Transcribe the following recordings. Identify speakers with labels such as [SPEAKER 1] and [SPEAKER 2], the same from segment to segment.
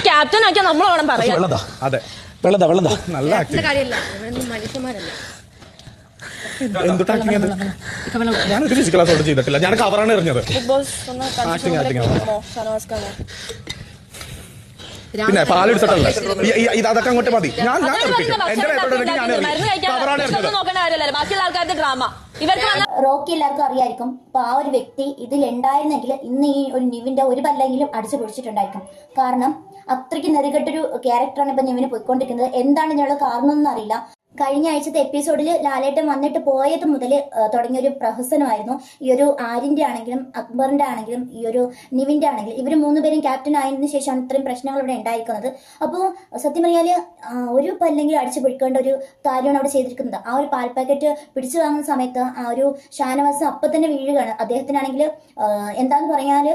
[SPEAKER 1] Captain ആക്കിയാൽ നമ്മൾ വേണം പറയാം
[SPEAKER 2] വെള്ളതാ.
[SPEAKER 3] അതെ.
[SPEAKER 2] വെള്ളതാ വെള്ളതാ.
[SPEAKER 3] നല്ല ആക്ടിങ്
[SPEAKER 1] കാര്യമില്ല മനുഷ്യന്മാരല്ല.
[SPEAKER 3] എന്തുട്ട് ആക്ടിങ് അത്? ഞാനൊരു ഫിസിക്കൽ അസോൾട്ട് ചെയ്തിട്ടില്ല. ഞാൻ കവറാണ് എറിഞ്ഞത്.
[SPEAKER 1] ബിഗ് ബോസ് ഒന്ന്
[SPEAKER 3] Acting, acting.
[SPEAKER 1] കണ്ടിട്ടുണ്ടോ ഷാനവാസ് ഖാനെ
[SPEAKER 3] പിന്നെ പാലെടുത്തിട്ടല്ലേ ഈ- ഈ- ഇത് അതൊക്കെ അങ്ങോട്ട് മതി. ഞാൻ ഞാൻ
[SPEAKER 1] അതാണ്
[SPEAKER 3] എന്റെ
[SPEAKER 1] ഭക്ഷണം
[SPEAKER 3] ഞാൻ
[SPEAKER 1] മരുന്ന്
[SPEAKER 3] എറിയും.
[SPEAKER 1] കഴിക്കാൻ
[SPEAKER 3] കവറാണ്
[SPEAKER 1] ഭക്ഷണം
[SPEAKER 3] എറിഞ്ഞത്.
[SPEAKER 1] നോക്കേണ്ട കാര്യമല്ലല്ലോ. ബാക്കിയുള്ള ആൾക്കാരുടെ ഡ്രാമ ഇവർക്ക് വന്ന
[SPEAKER 4] റോക്കി എല്ലാവർക്കും അറിയായിരിക്കും. അപ്പൊ ആ ഒരു വ്യക്തി ഇതിൽ ഉണ്ടായിരുന്നെങ്കിൽ ഇന്ന് ഈ ഒരു നിവിന്റെ ഒരു പല്ലെങ്കിലും അടിച്ചു പൊടിച്ചിട്ടുണ്ടായിരിക്കും കാരണം അത്രയ്ക്ക് നെറുകെട്ടൊരു ക്യാരക്ടറാണ് ഇപ്പൊ നിവിന് പോയിക്കൊണ്ടിരിക്കുന്നത്. എന്താണ് ഇതിനുള്ള കാരണം ഒന്നും അറിയില്ല. കഴിഞ്ഞ ആഴ്ചത്തെ എപ്പിസോഡിൽ ലാലേട്ടൻ വന്നിട്ട് പോയത് മുതൽ തുടങ്ങിയ ഒരു പ്രഹസനമായിരുന്നു. ഈ ഒരു ആര്യന്റെ ആണെങ്കിലും അക്ബറിന്റെ ആണെങ്കിലും ഈ ഒരു നിവിന്റെ ആണെങ്കിലും ഇവർ മൂന്നുപേരും ക്യാപ്റ്റൻ ആയതിനു ശേഷമാണ് ഇത്രയും പ്രശ്നങ്ങൾ ഇവിടെ ഉണ്ടായിരിക്കുന്നത്. അപ്പോൾ സത്യം പറഞ്ഞാൽ ഒരു പല്ലെങ്കിൽ അടിച്ചു പിടിക്കേണ്ട ഒരു കാര്യമാണ് അവിടെ ചെയ്തിരിക്കുന്നത്. ആ ഒരു പാൽ പാക്കറ്റ് പിടിച്ചു വാങ്ങുന്ന സമയത്ത് ആ ഒരു ഷാനവാസ് അപ്പം തന്നെ വീഴുകയാണ് അദ്ദേഹത്തിനാണെങ്കിൽ എന്താന്ന് പറഞ്ഞാൽ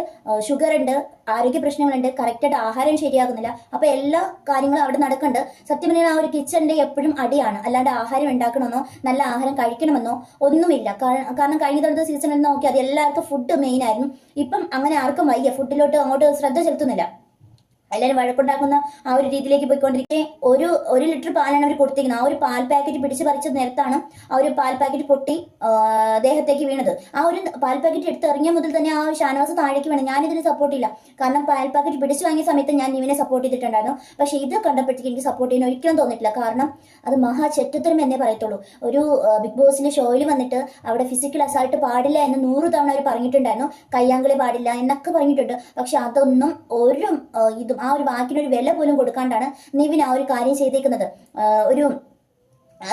[SPEAKER 4] ഷുഗർ ഉണ്ട്. ആരോഗ്യ പ്രശ്നങ്ങളുണ്ട് കറക്റ്റായിട്ട് ആഹാരം ശരിയാകുന്നില്ല. അപ്പൊ എല്ലാ കാര്യങ്ങളും അവിടെ നടക്കുന്നുണ്ട്. സത്യം പറഞ്ഞാൽ ആ ഒരു കിച്ചണിന്റെ എപ്പോഴും അടിയാണ്. അല്ലാണ്ട് ആഹാരം ഉണ്ടാക്കണമെന്നോ നല്ല ആഹാരം കഴിക്കണമെന്നോ ഒന്നുമില്ല. കാരണം കഴിഞ്ഞ തവണത്തെ സീസണിൽ നോക്കി അത് എല്ലാവർക്കും ഫുഡ് മെയിൻ ആയിരുന്നു. ഇപ്പം അങ്ങനെ ആർക്കും വയ്യ. ഫുഡിലോട്ട് അങ്ങോട്ട് ശ്രദ്ധ ചെലുത്തുന്നില്ല. എല്ലാവരും വഴക്കുണ്ടാക്കുന്ന ആ ഒരു രീതിയിലേക്ക് പോയിക്കൊണ്ടിരിക്കെ. ഒരു ഒരു ലിറ്റർ പാലാണ് അവർ കൊടുത്തിരിക്കുന്നത്. ആ ഒരു പാൽ പാക്കറ്റ് പിടിച്ച് പറിച്ച നേരത്താണ് ആ ഒരു പാൽ പാക്കറ്റ് പൊട്ടി ദേഹത്തേക്ക് വീണത്. ആ ഒരു പാൽ പാക്കറ്റ് എടുത്ത് ഇറങ്ങിയ മുതൽ തന്നെ ആ ഷാനവാസ് താഴേക്ക് വീണം. ഞാനിതിന് സപ്പോർട്ട് ഇല്ല. കാരണം പാൽ പാക്കറ്റ് പിടിച്ച് വാങ്ങിയ സമയത്ത് ഞാൻ ഇവനെ സപ്പോർട്ട് ചെയ്തിട്ടുണ്ടായിരുന്നു. പക്ഷേ ഇത് കണ്ടപ്പോഴത്തേക്ക് എനിക്ക് സപ്പോർട്ട് ചെയ്യാൻ ഒരിക്കലും തോന്നിയിട്ടില്ല. കാരണം അത് മഹാ ചെറ്റത്തരം എന്നേ പറയത്തുള്ളൂ. ഒരു ബിഗ് ബോസിന്റെ ഷോയിൽ വന്നിട്ട് അവിടെ ഫിസിക്കൽ അസാൾട്ട് പാടില്ല എന്ന് നൂറ് തവണ അവർ പറഞ്ഞിട്ടുണ്ടായിരുന്നു. കയ്യാങ്കളി പാടില്ല എന്നൊക്കെ പറഞ്ഞിട്ടുണ്ട്. പക്ഷെ അതൊന്നും ഒരു ഇതും ആ ഒരു വാക്കിനൊരു വില പോലും കൊടുക്കാണ്ടാണ് നിവിൻ ആ ഒരു കാര്യം ചെയ്തേക്കുന്നത്. ഒരു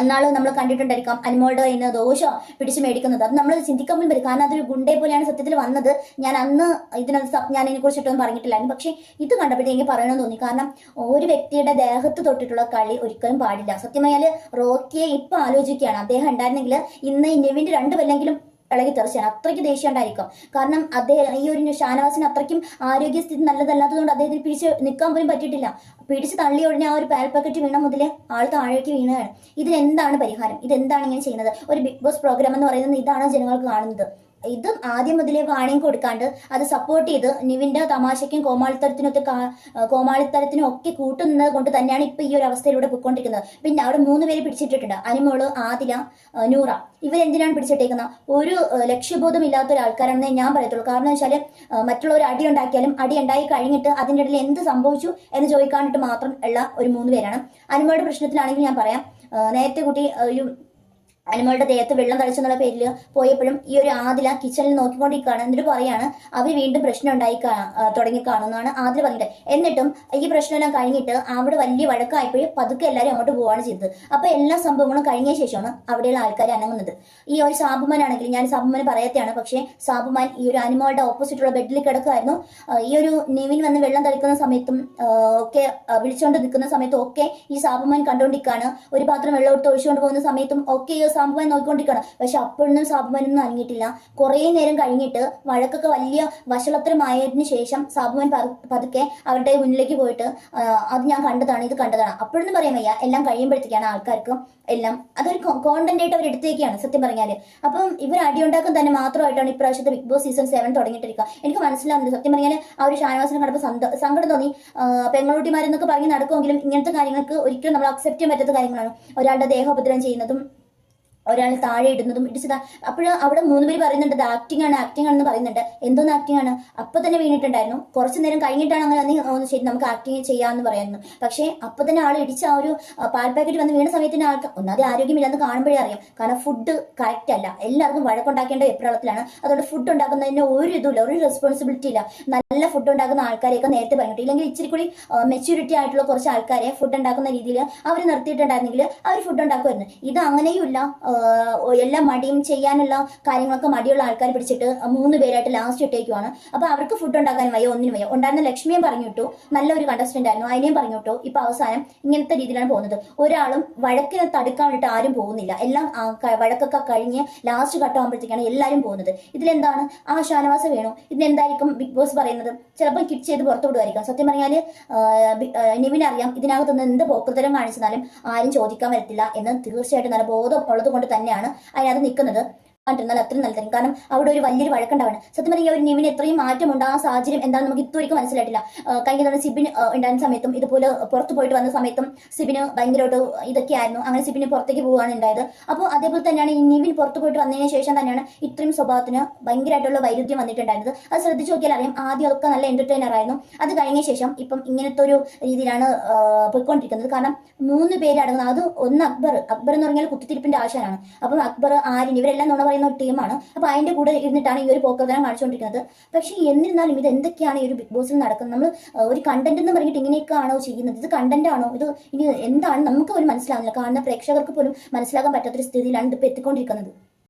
[SPEAKER 4] നാൾ നമ്മൾ കണ്ടിട്ടുണ്ടായിരിക്കാം അനുമോളുടെ നിന്ന് ദോശ പിടിച്ചു മേടിക്കുന്നത്. അത് നമ്മൾ ചിന്തിക്കാൻ പോലും വരും കാരണം അതൊരു ഗുണ്ടേ പോലെയാണ് സത്യത്തിൽ വന്നത്. ഞാൻ അന്ന് ഇതിനകത്ത് ഞാൻ ഇതിനെ കുറിച്ചിട്ടൊന്നും പറഞ്ഞിട്ടില്ലായിരുന്നു പക്ഷേ ഇത് കണ്ടപ്പോഴത്തേക്ക് എനിക്ക് പറയണമെന്ന് തോന്നി. കാരണം ഒരു വ്യക്തിയുടെ ദേഹത്ത് തൊട്ടിട്ടുള്ള കളി ഒരിക്കലും പാടില്ല. സത്യമായാൽ റോക്കിയെ ഇപ്പം ആലോചിക്കുകയാണ്. അദ്ദേഹം ഉണ്ടായിരുന്നെങ്കിൽ ഇന്ന് ഈ രണ്ട് കൊല്ലെങ്കിലും ഇളകി തെറിച്ചാണ്. അത്രയ്ക്ക് ദേഷ്യം ഉണ്ടായിരിക്കും. കാരണം അദ്ദേഹം ഈ ഒരു ഷാനവാസിന് അത്രയ്ക്കും ആരോഗ്യസ്ഥിതി നല്ലതല്ലാത്തതുകൊണ്ട് അദ്ദേഹത്തിന് പിടിച്ച് നിൽക്കാൻ പോലും പറ്റിയിട്ടില്ല. പിടിച്ച് തള്ളി ഉടനെ ആ ഒരു പാൽ പാക്കറ്റ് വീണ മുതലേ ആൾ താഴേക്ക് വീണതാണ് ഇതിന് എന്താണ് പരിഹാരം? ഇതെന്താണ് ഇങ്ങനെ ചെയ്യുന്നത്? ഒരു ബിഗ് ബോസ് പ്രോഗ്രാം എന്ന് പറയുന്നത് ഇതാണ് ജനങ്ങൾക്ക് കാണുന്നത്. ഇത് ആദ്യം മുതലേ വാണിംഗ് കൊടുക്കാണ്ട് അത് സപ്പോർട്ട് ചെയ്ത് നിവിന്റെ തമാശയ്ക്കും കോമാളിത്തരത്തിനൊക്കെ കോമാളിത്തരത്തിനും ഒക്കെ കൂട്ടുന്നത് കൊണ്ട് തന്നെയാണ് ഇപ്പൊ ഈ ഒരു അവസ്ഥയിലൂടെ പോയിക്കൊണ്ടിരിക്കുന്നത്. പിന്നെ അവിടെ മൂന്ന് പേര് പിടിച്ചിട്ടിട്ടുണ്ട്. അനിമോൾ ആദില നൂറ. ഇവരെന്തിനാണ് പിടിച്ചിട്ടേക്കുന്നത് ഒരു ലക്ഷ്യബോധം ഇല്ലാത്ത ഒരാൾക്കാരാണെന്നേ ഞാൻ പറയത്തുള്ളൂ. കാരണം വെച്ചാൽ മറ്റുള്ളവർ അടി ഉണ്ടാക്കിയാലും അടി ഉണ്ടായി കഴിഞ്ഞിട്ട് അതിന്റെ ഇടയിൽ എന്ത് സംഭവിച്ചു എന്ന് ചോദിക്കാനിട്ട് മാത്രം ഉള്ള ഒരു മൂന്ന് പേരാണ്. അനിമോളുടെ പ്രശ്നത്തിലാണെങ്കിൽ ഞാൻ പറയാം. നേരത്തെ കുട്ടി ഒരു അനിമകളുടെ ദേഹത്ത് വെള്ളം തളിച്ചെന്നുള്ള പേരിൽ പോയപ്പോഴും ഈ ഒരു ആദില കിച്ചണിൽ നോക്കിക്കൊണ്ടിരിക്കുകയാണ്. എന്നിട്ട് പറയാണ് അവർ വീണ്ടും പ്രശ്നം ഉണ്ടായി തുടങ്ങി കാണുന്നതാണ് ആദില പറഞ്ഞത് എന്നിട്ടും ഈ പ്രശ്നമെല്ലാം കഴിഞ്ഞിട്ട് അവിടെ വലിയ വഴക്കായപ്പോഴും പതുക്കെ എല്ലാവരും അങ്ങോട്ട് പോവാണ് ചെയ്തത്. അപ്പൊ എല്ലാ സംഭവങ്ങളും കഴിഞ്ഞ ശേഷമാണ് അവിടെയുള്ള ആൾക്കാർ അനങ്ങുന്നത്. ഈ ഒരു സാബുമാൻ ആണെങ്കിൽ ഞാൻ സാബുമാൻ പറയത്തെയാണ് പക്ഷേ സാബുമാൻ ഈ ഒരു അനിമകളുടെ ഓപ്പോസിറ്റുള്ള ബെഡിൽ കിടക്കുമായിരുന്നു ഈ ഒരു നിവിൻ വന്ന് വെള്ളം തളിക്കുന്ന സമയത്തും ഒക്കെ വിളിച്ചുകൊണ്ട് നിൽക്കുന്ന സമയത്തും ഒക്കെ ഈ സാബുമാൻ കണ്ടുകൊണ്ടിരിക്കുകയാണ് ഒരു പാത്രം വെള്ളം എടുത്ത് ഒഴിച്ചുകൊണ്ട് പോകുന്ന സമയത്തും ഒക്കെ ഈ സാബുമാൻ നോക്കിക്കൊണ്ടിരിക്കണം പക്ഷെ അപ്പോഴൊന്നും സാബുമാൻ ഒന്നും അനങ്ങിയിട്ടില്ല. കുറേ നേരം കഴിഞ്ഞിട്ട് വഴക്കൊക്കെ വലിയ വഷളത്തരമായതിനു ശേഷം സാബുമാൻ പതു- പതുക്കെ അവരുടെ മുന്നിലേക്ക് പോയിട്ട് അത് ഞാൻ കണ്ടതാണ് ഇത് കണ്ടതാണ്. അപ്പോഴൊന്നും പറയാൻ വയ്യ. എല്ലാം കഴിയുമ്പോഴത്തേക്കാണ് ആൾക്കാർക്ക് എല്ലാം അതൊരു കോണ്ടന്റ് ആയിട്ട് അവർ എടുത്തേക്കാണ് സത്യം പറഞ്ഞാൽ. അപ്പം ഇവർ അടിയുണ്ടാക്കാൻ തന്നെ മാത്രമായിട്ടാണ് ഇപ്രാവശ്യത്തെ ബിഗ് ബോസ് സീസൺ സെവൻ തുടങ്ങിയിട്ടിരിക്കുക. എനിക്ക് മനസ്സിലാവുന്നത് സത്യം പറഞ്ഞാൽ ആ ഒരു ഷാനവാസിനെ കണ്ടപ്പോൾ സങ്കടം തോന്നി. പെങ്ങളുട്ടിമാരെന്നൊക്കെ പറഞ്ഞ് നടക്കുമെങ്കിലും ഇങ്ങനത്തെ കാര്യങ്ങൾക്ക് ഒരിക്കലും നമ്മൾ അക്സെപ്റ്റ് ചെയ്യാൻ പറ്റാത്ത കാര്യങ്ങളാണ്. ഒരാളുടെ ദേഹോപദ്രവം ചെയ്യുന്നതും ഒരാൾ താഴെ ഇടുന്നതും ഇടിച്ചതാ അപ്പോൾ അവിടെ മൂന്ന് പേര് പറയുന്നുണ്ട് അത് ആക്ടിംഗ് ആണ് ആക്ടിംഗ് ആണെന്ന് പറയുന്നുണ്ട്. എന്തോന്ന് ആക്ടിംഗ് ആണ്? അപ്പൊ തന്നെ വീണിട്ടുണ്ടായിരുന്നു. കുറച്ച് നേരം കഴിഞ്ഞിട്ടാണ് അങ്ങനെ അന്ന് ശരി നമുക്ക് ആക്ടിങ് ചെയ്യാമെന്ന് പറയുന്നു പക്ഷേ അപ്പൊ തന്നെ ആൾ ഇടിച്ച ആ ഒരു പാൽ പാക്കറ്റ് വന്ന് വീണ സമയത്തിന് ആൾക്ക് ഒന്നാമത് ആരോഗ്യമില്ലാന്ന് കാണുമ്പോഴേ അറിയാം. കാരണം ഫുഡ് കറക്റ്റ് അല്ല. എല്ലാവർക്കും വഴക്കുണ്ടാക്കേണ്ട എപ്രാളത്തിലാണ്. അതുകൊണ്ട് ഫുഡ് ഉണ്ടാക്കുന്നതിന് ഒരു ഇതുമില്ല ഒരു റെസ്പോൺസിബിലിറ്റി ഇല്ല. നല്ല ഫുഡ് ഉണ്ടാക്കുന്ന ആൾക്കാരെയൊക്കെ നേരത്തെ പറഞ്ഞിട്ട്. ഇല്ലെങ്കിൽ ഇച്ചിരി കൂടി മെച്യൂരിറ്റി ആയിട്ടുള്ള കുറച്ച് ആൾക്കാരെ ഫുഡ് ഉണ്ടാക്കുന്ന രീതിയിൽ അവർ നിർത്തിയിട്ടുണ്ടായിരുന്നെങ്കിൽ അവർ ഫുഡ് ഉണ്ടാക്കുമായിരുന്നു. ഇത് അങ്ങനെയും ഇല്ല. എല്ലാം മടിയും ചെയ്യാനുള്ള കാര്യങ്ങളൊക്കെ മടിയുള്ള ആൾക്കാർ പിടിച്ചിട്ട് മൂന്ന് പേരായിട്ട് ലാസ്റ്റ് ഇട്ടേക്കുവാണ്. അപ്പൊ അവർക്ക് ഫുഡ് ഉണ്ടാക്കാൻ വയ്യ ഒന്നിനും വയ്യ. ഉണ്ടായിരുന്ന ലക്ഷ്മിയെ പറഞ്ഞു വിട്ടു നല്ലൊരു കണ്ടസ്റ്റന്റ് ആയിരുന്നു. അതിനെയും പറഞ്ഞു വിട്ടു ഇപ്പൊ അവസാനം ഇങ്ങനത്തെ രീതിയിലാണ് പോകുന്നത്. ഒരാളും വഴക്കിനെ തടുക്കാൻ വേണ്ടിയിട്ട് ആരും പോകുന്നില്ല. എല്ലാം വഴക്കൊക്കെ കഴിഞ്ഞ് ലാസ്റ്റ് ഘട്ടമാകുമ്പോഴത്തേക്കാണ് എല്ലാവരും പോകുന്നത്. ഇതിലെന്താണ്? ആ ഷാനവാസ വേണു. ഇതിനെന്തായിരിക്കും ബിഗ് ബോസ് പറയുന്നത്? ചിലപ്പോൾ കിറ്റ് ചെയ്ത് പുറത്തു വിടുമായിരിക്കും സത്യം പറഞ്ഞാൽ നിവിനറിയാം ഇതിനകത്തുനിന്ന് എന്ത് പോക്കൃതരം കാണിച്ചാലും ആരും ചോദിക്കാൻ വരത്തില്ല എന്ന് തീർച്ചയായിട്ടും നല്ല ബോധം ഉള്ളത് കൊണ്ട് തന്നെയാണ് അതിനകത്ത് നിൽക്കുന്നത്. കണ്ടിരുന്നാൽ അത്രയും നല്ലതായിരിക്കും. കാരണം അവിടെ ഒരു വലിയൊരു വഴക്കുണ്ടാവാണ്. സത്യം പറഞ്ഞാൽ ഒരു നിവിന് എത്രയും മാറ്റമുണ്ട് ആ സാഹചര്യം എന്താണെന്ന് നമുക്ക് ഇതുവരെയും മനസ്സിലായിട്ടില്ല. കഴിഞ്ഞ തവണ സിബിൻ ഉണ്ടായിരുന്ന സമയത്തും ഇതുപോലെ പുറത്ത് പോയിട്ട് വന്ന സമയത്തും സിബിന് ഭയങ്കരമായിട്ട് ഇതൊക്കെ ആയിരുന്നു അങ്ങനെ സിബിന് പുറത്തേക്ക് പോവുകയാണ് ഉണ്ടായത്. അപ്പോൾ അതേപോലെ തന്നെയാണ് ഈ നിവിൻ പുറത്ത് പോയിട്ട് വന്നതിന് ശേഷം തന്നെയാണ് ഇത്രയും സ്വഭാവത്തിന് ഭയങ്കരമായിട്ടുള്ള വൈരുദ്ധ്യം വന്നിട്ടുണ്ടായിരുന്നത്. അത് ശ്രദ്ധിച്ചു നോക്കിയാൽ അറിയാം ആദ്യം അതൊക്കെ നല്ല എന്റർടൈനർ ആയിരുന്നു. അത് കഴിഞ്ഞ ശേഷം ഇപ്പം ഇങ്ങനത്തെ ഒരു രീതിയിലാണ് പോയിക്കൊണ്ടിരിക്കുന്നത്. കാരണം മൂന്ന് പേരടങ്ങുന്ന അത് ഒന്ന് അക്ബർ അക്ബർ എന്ന് പറഞ്ഞാൽ കുത്തിത്തിരിപ്പിന്റെ ആശാനാണ്. അപ്പം അക്ബർ ആര്യൻ ഇവരെല്ലാം നുണ പറയുന്ന ഒരു ടീമാണ്. അപ്പൊ അതിന്റെ കൂടെ ഇരുന്നിട്ടാണ് ഈ ഒരു പോക്കർത്തനം കാണിച്ചുകൊണ്ടിരിക്കുന്നത്. പക്ഷേ എന്നിരുന്നാലും ഇത് എന്തൊക്കെയാണ് ഈ ഒരു ബിഗ് ബോസിൽ നടക്കുന്നത്? നമ്മൾ ഒരു കണ്ടന്റ് എന്ന് പറഞ്ഞിട്ട് ഇങ്ങനെയൊക്കെ ആണോ ചെയ്യുന്നത്? ഇത് കണ്ടന്റ് ആണോ? ഇത് ഇനി എന്താണ്? നമുക്ക് പോലും മനസ്സിലാകുന്നില്ല കാണുന്ന പ്രേക്ഷകർക്ക് പോലും മനസ്സിലാക്കാൻ പറ്റാത്തൊരു സ്ഥിതിയിലാണ് ഇതിപ്പോൾ എത്തിക്കൊണ്ടിരിക്കുന്നത്.